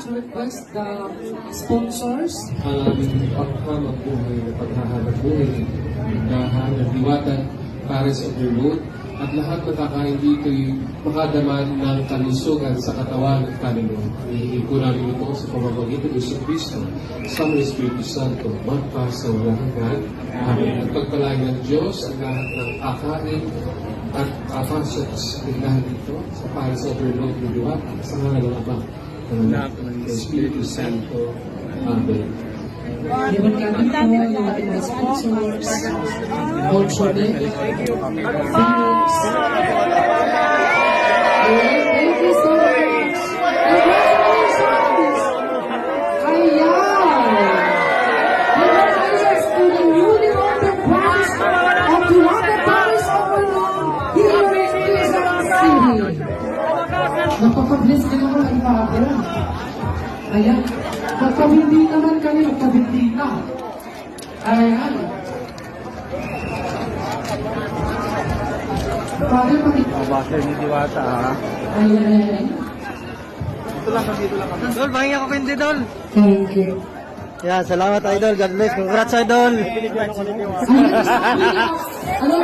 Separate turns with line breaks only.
to request the sponsors.
ang aming paghamang buhay na paghahanap buhay paghahanap diwatan Paris of the Road at lahat makakain dito'y makadaman ng kalusugan sa katawan at kaluluwa. Hihingi ko namin ito sa pamamagitan Iso Kristo sa mga Espiritu Santo magpasa walang hanggan. Amen. At pagpalain ng Diyos ang lahat ng kakain at kapasok sa tindahan dito sa Paris of the Road ng diwatan sa ngalan ng Ama ng Espiritu Santo. Amen.
Iwan kami po yung ating mga sponsors. Din. Philips. Napapag-bless ka naman ang Father. Ayan. Magkabindi naman kami, magkabindi ka. Ayan. Father, pati...
Baser ni Diwata ha.
Ayan.
Dito lang kami, dito lang kami. Dol, bahingi ako hindi, Dol.
Thank you.
Yeah, salamat idol. God bless. Congrats idol.
Ayan. Ano?